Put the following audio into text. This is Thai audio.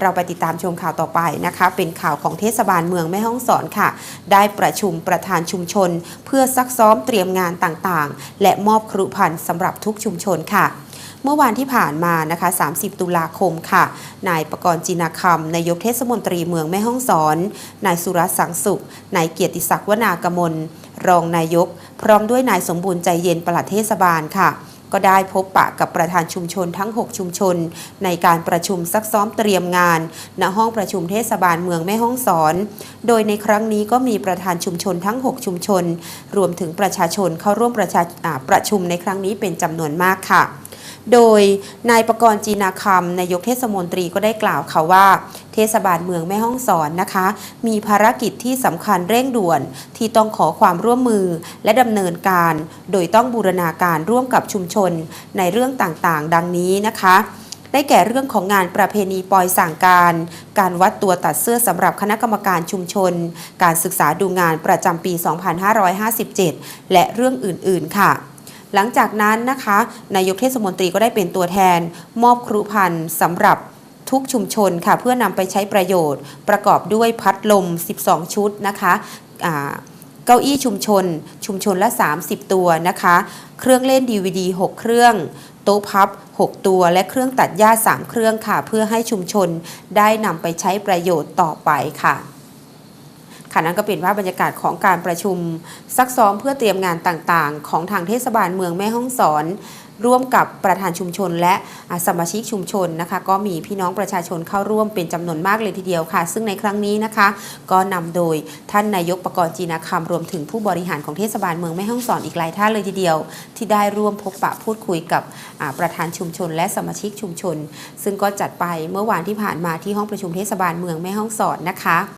เราไปติดตามชมข่าวต่อไปนะคะ เป็นข่าวของเทศบาลเมืองแม่ฮ่องสอนค่ะ ได้ประชุมประธานชุมชน เพื่อซักซ้อมเตรียมงานต่างๆ และมอบครุภัณฑ์สำหรับทุกชุมชนค่ะเมื่อวานที่ผ่านมานะคะ 30 ตุลาคมค่ะ นายประกรณ์จินาคำนายกเทศมนตรีเมืองแม่ฮ่องสอน นายสุรัตน์สังสุข นายเกียรติศักดิ์วนากมล รองนายก พร้อมด้วยนายสมบูรณ์ใจเย็นปลัดเทศบาลค่ะ ก็ได้พบปะกับประธานชุมชนทั้ง 6 ชุมชน ในการประชุมซักซ้อมเตรียมงาน ณห้องประชุมเทศบาลเมืองแม่ฮ่องสอน โดยในครั้งนี้ก็มีประธานชุมชนทั้ง 6 ชุมชน รวมถึงประชาชนเข้าร่วมประชา,าประชุมในครั้งนี้เป็นจำนวนมากค่ะโดยนายประกรณ์จีนาคำนายกเทศมนตรีก็ได้กล่าวค่ะว่าเทศบาลเมืองแม่ฮ่องสอนนะคะ มีภารกิจที่สำคัญเร่งด่วน ที่ต้องขอความร่วมมือและดำเนินการ โดยต้องบูรณาการร่วมกับชุมชนในเรื่องต่างๆ ดังนี้นะคะได้แก่เรื่องของงานประเพณีปอยสั่งการ การวัดตัวตัดเสื้อสำหรับคณะกรรมการชุมชน การศึกษาดูงานประจำปี 2557 และเรื่องอื่น ๆ ค่ะ หลังจากนั้นนะคะ นายกเทศมนตรีก็ได้เป็นตัวแทน มอบครุภัณฑ์สำหรับ ทุกชุมชนค่ะ เพื่อนำไปใช้ประโยชน์ ประกอบด้วยพัดลม 12 ชุดนะคะเก้าอี้ชุมชน ชุมชนละ 30 ตัวนะคะ เครื่องเล่นดี DVD 6 เครื่องโต๊ะพับ 6 ตัว และเครื่องตัดหญ้า 3 เครื่องค่ะ เพื่อให้ชุมชนได้นำไปใช้ประโยชน์ต่อไปค่ะค่ะนั่นก็เป็นภาพบรรยากาศของการประชุมซักซ้อมเพื่อเตรียมงานต่างๆ ของทางเทศบาลเมืองแม่ฮ่องสอน ร่วมกับประธานชุมชน และสมาชิกชุมชนนะคะ ก็มีพี่น้องประชาชนเข้าร่วมเป็นจำนวนมากเลยทีเดียวค่ะ ซึ่งในครั้งนี้นะคะ ก็นำโดยท่านนายกประกรณ์จีนาคำรวมถึงผู้บริหารของเทศบาลเมืองแม่ฮ่องสอนอีกหลายท่านเลยทีเดียว ที่ได้ร่วมพบปะพูดคุยกับประธานชุมชน และสมาชิกชุมชน ซึ่งก็จัดไปเมื่อวานที่ผ่านมาที่ห้องประชุมเทศบาลเมืองแม่ฮ่องสอนนะคะ